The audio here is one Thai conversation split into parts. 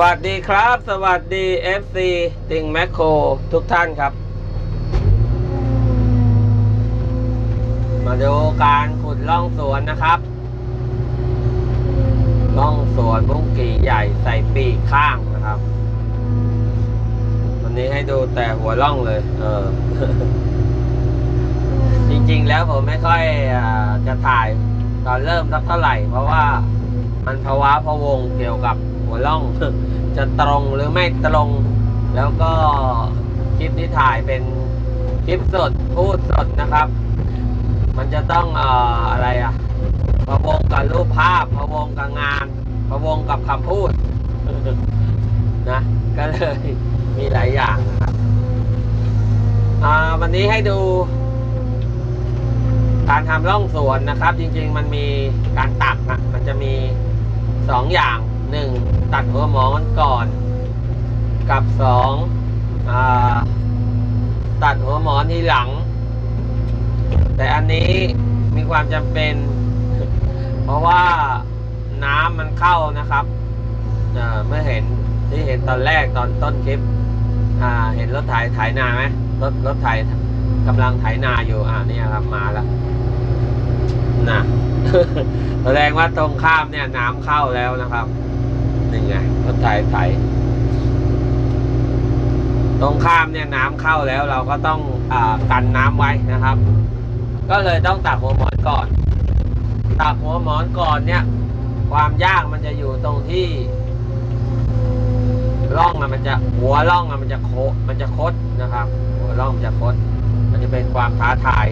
วัสดีครับ สวัสดี FC ติงแมคโครทุกท่านครับ มาดูการขุดล่องสวนนะครับ ล่องสวนบุ้งกี่ใหญ่ใส่ปีกข้างนะครับ วันนี้ให้ดูแต่หัวล่องเลย เออ จริงๆแล้วผมไม่ค่อยอจะถ่ายตอนเริ่มสักเท่าไหร่ เพราะว่ามันภาวะพะวงเกี่ยวกับ หัวล่อง จะตรงหรือไม่ตรง แล้วก็คลิปที่ถ่ายเป็นคลิปสดพูดสดนะครับ มันจะต้องเอ่ออะไรอะพะวงกับรูปภาพพะวงกับงานพะวงกับคำพูดนะก็เลยมีหลายอย่างนะครับอ่าวันนี้ให้ดู การทำร่องสวนนะครับ จริงๆมันมีการตัดนะมันจะมีสองอย่าง หนึ่งตัดหัวหมอนก่อน กับสองอตัดหัวหมอนทีหลัง แต่อันนี้มีความจำเป็น เพราะว่าน้ำมันเข้านะครับเมื่อเห็นที่เห็นตอนแรกตอนต้นคลิปเห็นรถไถไถนาไหมรถรถไถกำลังไถนาอยู่อ่านี่ครับมาแล้วนะแสดงว่าตรงข้ามเนี่ยน้ำเข้าแล้วนะครับ นี่ไงรถไถไถตรงข้ามเนี่ยน้ำเข้าแล้วเราก็ต้องอกันน้ำไว้นะครับ ก็เลยต้องตักหัวหมอนก่อนตักหัวหมอนก่อนเนี่ย ความยากมันจะอยู่ตรงที่ร่องอะมันจะหัวร่องอะมันจะโคมันจะคดนะครับ หัวร่องจะคด มันจะเป็นความท้าทาย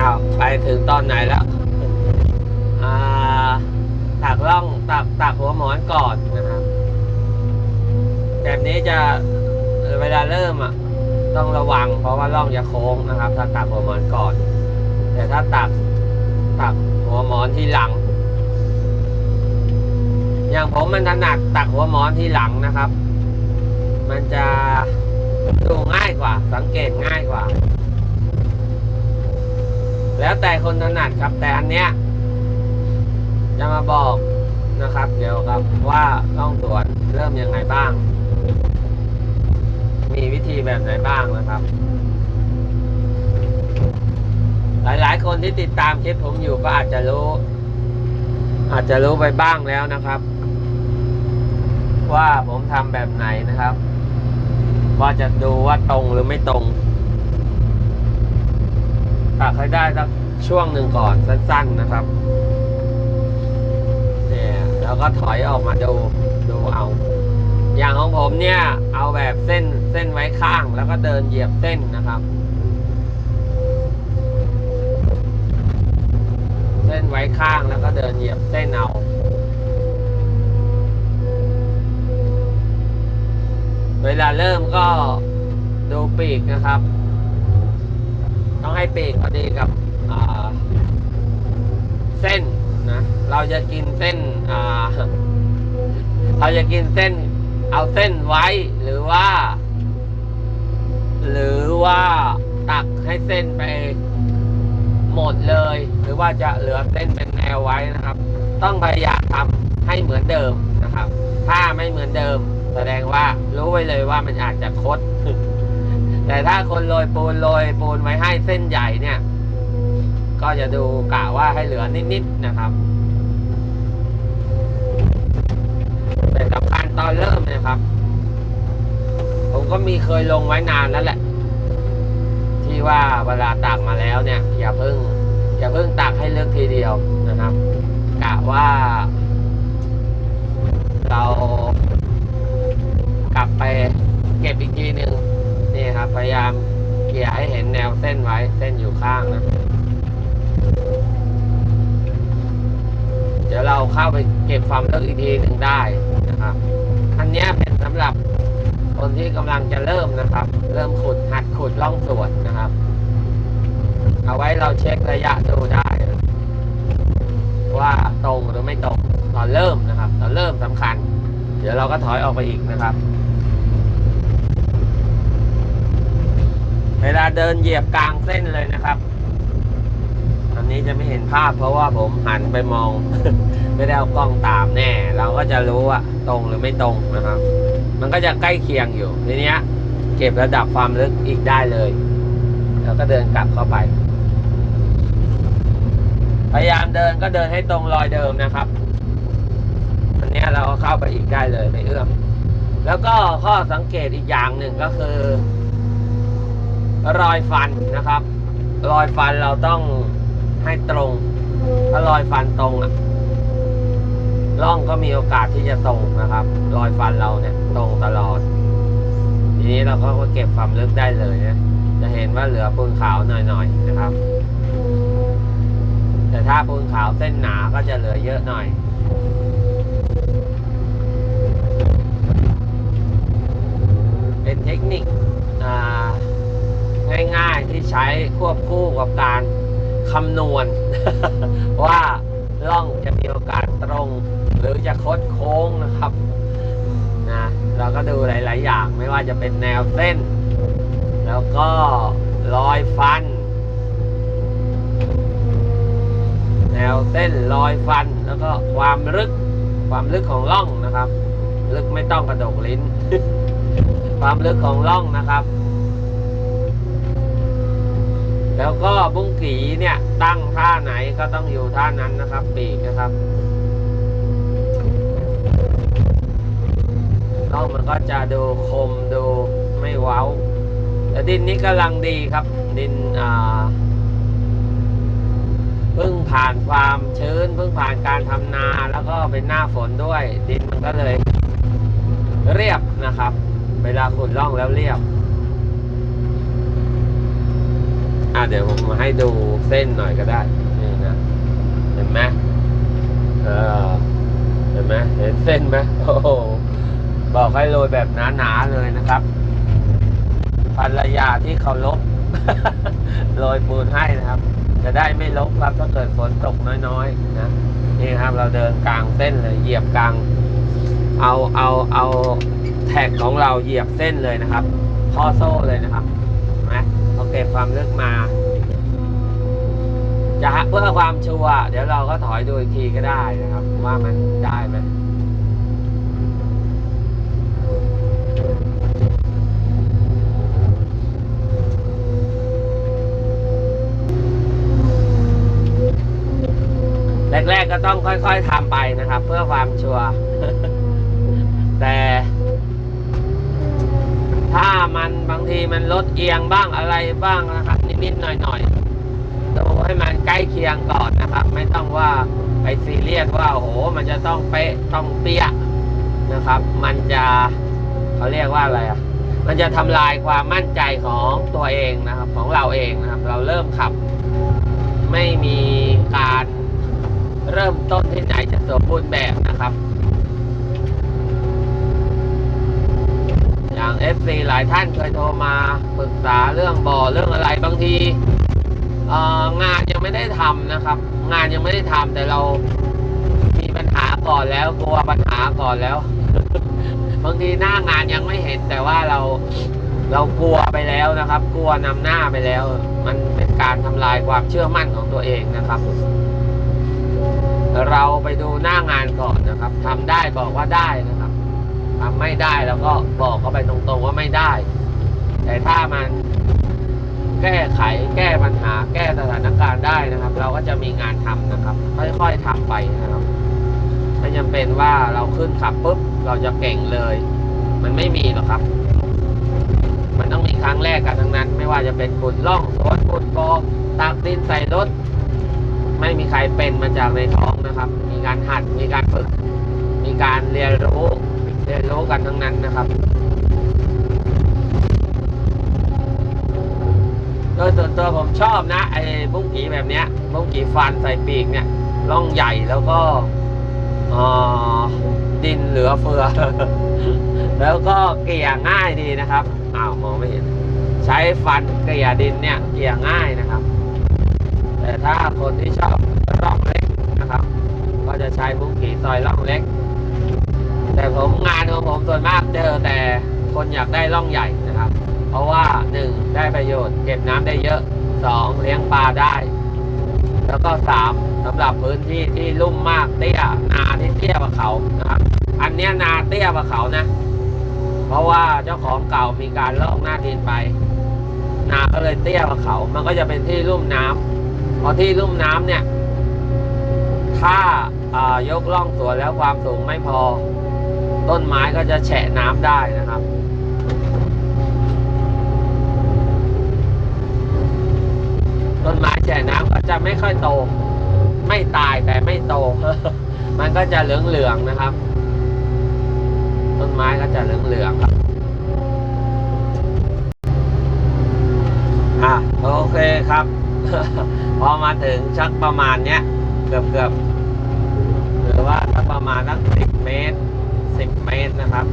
อ้าวไปถึงตอน ไหนแล้วอ่าตักล่องตักตักหัวหมอนก่อนนะครับแบบนี้จะเวลาเริ่มอะต้องระวัง เพราะว่าล่องจะโค้งนะครับ ถ้าตักหัวหมอนก่อน แต่ถ้าตักตักหัวหมอนที่หลัง อย่างผมมันถนัดตักหัวหมอนที่หลังนะครับ มันจะดูง่ายกว่า สังเกตง่ายกว่า แล้วแต่คนถนัดครับ แต่อันเนี้ยจะมาบอกนะครับเกี่ยวกับว่าล่องสวนเริ่มยังไงบ้าง มีวิธีแบบไหนบ้างนะครับ หลายๆ คนที่ติดตามคลิปผมอยู่ก็อาจจะรู้ อาจจะรู้ไปบ้างแล้วนะครับ ว่าผมทำแบบไหนนะครับ ว่าจะดูว่าตรงหรือไม่ตรง ตักให้ได้สักช่วงหนึ่งก่อนสั้น ๆนะครับเนี่ยแล้วก็ถอยออกมาดูดูเอา อย่างของผมเนี่ย เอาแบบเส้นเส้นไว้ข้างแล้วก็เดินเหยียบเส้นนะครับ เส้นไว้ข้างแล้วก็เดินเหยียบเส้นเอาเวลาเริ่มก็ดูปีกนะครับ ต้องให้ปีกพอดีกับเส้นนะเราจะกินเส้นเราจะกินเส้น เอาเส้นไว้หรือว่า หรือว่าตักให้เส้นไปหมดเลย หรือว่าจะเหลือเส้นเป็นแนวไว้นะครับ ต้องพยายามทำให้เหมือนเดิมนะครับ ถ้าไม่เหมือนเดิม แสดงว่ารู้ไว้เลยว่ามันอาจจะคด แต่ถ้าคนโรยปูนโรยปูนไว้ให้เส้นใหญ่เนี่ย ก็จะดูกะว่าให้เหลือนิดๆนะครับแต่สำคัญตอนเริ่มนะครับ ผมก็มีเคยลงไว้นานแล้วแหละ ที่ว่าเวลาตักมาแล้วเนี่ยอย่าเพิ่งอย่าเพิ่งตักให้เลึกทีเดียวนะครับกะว่า เรากลับไปเก็บอีกทีหนึ่ง นี่ครับ พยายามเกี่ยให้เห็นแนวเส้นไว้ เส้นอยู่ข้างนะ เดี๋ยวเราเข้าไปเก็บความลึกอีกทีหนึ่งได้นะครับ อันนี้เป็นสำหรับคนที่กำลังจะเริ่มนะครับ เริ่มขุดหัดขุดล่องสวนนะครับ เอาไว้เราเช็คระยะดูได้ ว่าตรงหรือไม่ตรงตอนเริ่มนะครับ ตอนเริ่มสำคัญ เดี๋ยวเราก็ถอยออกไปอีกนะครับ เวลาเดินเหยียบกลางเส้นเลยนะครับ อันนี้จะไม่เห็นภาพเพราะว่าผมหันไปมอง ไม่ได้เอากล้องตามแน่ เราก็จะรู้ว่าตรงหรือไม่ตรงนะครับ มันก็จะใกล้เคียงอยู่ทีเนี้ย เก็บระดับความลึกอีกได้เลยแล้วก็เดินกลับเข้าไป พยายามเดินก็เดินให้ตรงรอยเดิมนะครับอันนี้เราก็เข้าไปอีกได้เลยไม่เอื้อมแล้วก็ข้อสังเกตอีกอย่างหนึ่งก็คือ รอยฟันนะครับ รอยฟันเราต้องให้ตรง ถ้ารอยฟันตรงอะร่องก็มีโอกาสที่จะตรงนะครับ รอยฟันเราเนี่ยตรงตลอด ทีนี้เราก็มาเก็บความลึกได้เลยนะจะเห็นว่าเหลือปูนขาวหน่อยๆนะครับ แต่ถ้าปูนขาวเส้นหนาก็จะเหลือเยอะหน่อยเป็นเทคนิคอ่า ง่ายๆที่ใช้ควบคู่กับการคำนวณ ว่าล่องจะมีโอกาสตรง หรือจะคดโค้งนะครับนะเราก็ดูหลาย ๆ อย่างไม่ว่าจะเป็นแนวเส้น แล้วก็รอยฟัน แนวเส้นรอยฟันแล้วก็ความลึกความลึกของร่องนะครับ ลึกไม่ต้องกระดกลิ้น ความลึกของร่องนะครับ แล้วก็บุ้งกีเนี่ยตั้งท่าไหนก็ต้องอยู่ท่านั้นนะครับ ปีกนะครับร่องมันก็จะดูคมดูไม่เว้า แต่ดินนี้กำลังดีครับ ดินอ่าเพิ่งผ่านความชื้นเพิ่งผ่านการทำนาแล้วก็เป็นหน้าฝนด้วย ดินมันก็เลยเรียบนะครับ เวลาขุดร่องแล้วเรียบ อะเดี๋ยวผมมาให้ดูเส้นหน่อยก็ได้ นี่นะ เห็นไหมเออเห็นไหมเห็นเส้นไหมโอ้โหบอกให้โรยแบบหนาๆเลยนะครับภรรยาที่เคารพโรยปูนให้นะครับ จะได้ไม่ลบครับถ้าเกิดฝนตกน้อยๆนะนี่ครับเราเดินกลางเส้นเลยเหยียบกลาง เอาเอาเอาแท็กของเราเหยียบเส้นเลยนะครับข้อโซ่เลยนะครับ เก็บความลึกมา จะเพื่อความชัวร์เดี๋ยวเราก็ถอยดูอีกทีก็ได้นะครับ ว่ามันได้ไหมแรกๆก็ต้องค่อยๆทำไปนะครับ เพื่อความชัวร์แต่ มันบางทีมันลดเอียงบ้างอะไรบ้างนะครับ นิดๆหน่อยๆดูให้มันใกล้เคียงก่อนนะครับ ไม่ต้องว่าไปซีเรียสว่าโอ้โหมันจะต้องเป๊ะต้องเปี้ยนะครับ มันจะเขาเรียกว่าอะไรอะมันจะทำลายความมั่นใจของตัวเองนะครับ ของเราเองนะครับ เราเริ่มขับ ไม่มีการเริ่มต้นที่ไหนจะสมบูรณ์แบบนะครับ อย่าง FC หลายท่านเคยโทรมาปรึกษาเรื่องบ่อเรื่องอะไรบางทีงานยังไม่ได้ทำนะครับ งานยังไม่ได้ทำแต่เรามีปัญหาก่อนแล้วกลัวปัญหาก่อนแล้ว บางทีหน้างานยังไม่เห็นแต่ว่าเราเรากลัวไปแล้วนะครับ กลัวนำหน้าไปแล้ว มันเป็นการทำลายความเชื่อมั่นของตัวเองนะครับ เราไปดูหน้างานก่อนนะครับทำได้บอกว่าได้นะ ทำไม่ได้แล้วก็บอกเขาไปตรงๆว่าไม่ได้ แต่ถ้ามันแก้ไขแก้ปัญหา แก้สถานการณ์ได้นะครับ เราก็จะมีงานทำนะครับ ค่อยๆทำไปนะครับไม่จำเป็นว่าเราขึ้นขับปุ๊บเราจะเก่งเลย มันไม่มีหรอกครับ มันต้องมีครั้งแรกกันทั้งนั้น ไม่ว่าจะเป็นขุดล่องสวนขุดกอตักดินใส่รถ ไม่มีใครเป็นมาจากในท้องนะครับ มีการหัดมีการฝึก มีการเรียนรู้ เรียนรู้กันทั้งนั้นนะครับ โดยส่วนตัวผมชอบนะไอ้บุ้งกีแบบเนี้ยบุ้งกีฟันใส่ปีกเนี่ยร่องใหญ่แล้วก็ดินเหลือเฟือ แล้วก็เกลี่ยง่ายดีนะครับอ้าวมองไม่เห็น ใช้ฟันเกลี่ยดินเนี่ยเกลี่ยง่ายนะครับ แต่ถ้าคนที่ชอบร่องเล็กนะครับ ก็จะใช้บุ้งกีซอยร่องเล็ก แต่ผมงานของผมส่วนมากเจอแต่คนอยากได้ร่องใหญ่นะครับ เพราะว่าหนึ่งได้ประโยชน์เก็บน้ำได้เยอะสองเลี้ยงปลาได้ แล้วก็สามสำหรับพื้นที่ที่ลุ่มมากเตี้ยนาที่เตี้ยกว่าเขานะครับ อันนี้นาเตี้ยกว่าเขานะ เพราะว่าเจ้าของเก่ามีการลอกหน้าดินไป นาก็เลยเตี้ยกว่าเขา มันก็จะเป็นที่ลุ่มน้ำพอที่ลุ่มน้ำเนี่ย ถ้าอ่ายกล่องสวนแล้วความสูงไม่พอ ต้นไม้ก็จะแฉะน้ำได้นะครับต้นไม้แฉะน้ำก็จะไม่ค่อยโต ไม่ตายแต่ไม่โต มันก็จะเหลืองๆนะครับ ต้นไม้ก็จะเหลืองๆครับอะโอเคครับ พอมาถึงชักประมาณเนี้ย เกือบเกือบๆหรือว่าสักประมาณตั้งสิบเมตร สิบเมตรนะครับ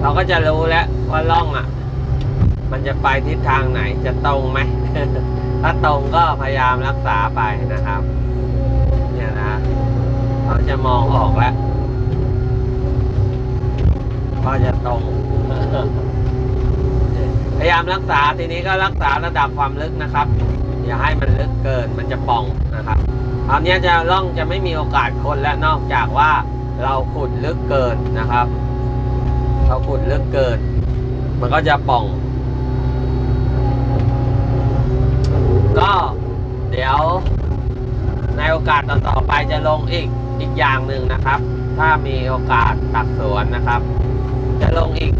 เราก็จะรู้แล้วว่าล่องอะ มันจะไปทิศทางไหนจะตรงไหม ถ้าตรงก็พยายามรักษาไปนะครับ เนี่ยนะเราจะมองออกแล้วว่าจะตรงพยายามรักษาทีนี้ก็รักษาระดับความลึกนะครับ อย่าให้มันลึกเกินมันจะป่องนะครับตอนนี้จะล่องจะไม่มีโอกาสคนและนอกจากว่า เราขุดลึกเกินนะครับ เราขุดลึกเกิน มันก็จะป่อง ก็เดี๋ยวในโอกาสต่อๆไปจะลงอีกอีกอย่างหนึ่งนะครับ ถ้ามีโอกาสตักสวนนะครับ จะลงอีก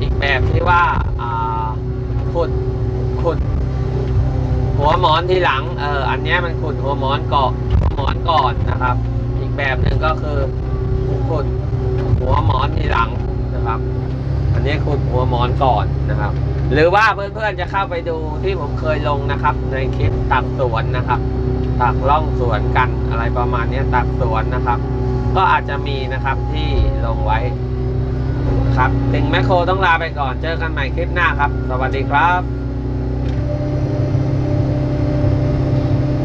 อีกแบบที่ว่าขุดขุด หัวหมอนทีหลังเอออันนี้มันขุดหัวหมอนก่อนหัวหมอนก่อนนะครับ อีกแบบหนึ่งก็คือ ขุดหัวหมอนทีหลังนะครับ อันนี้ขุดหัวหมอนก่อนนะครับ หรือว่าเพื่อนๆจะเข้าไปดูที่ผมเคยลงนะครับ ในคลิปตักสวนนะครับ ตักล่องสวนกันอะไรประมาณนี้ตักสวนนะครับ ก็อาจจะมีนะครับที่ลงไว้ครับถึงแมคโครต้องลาไปก่อนเจอกันใหม่คลิปหน้าครับ สวัสดีครับ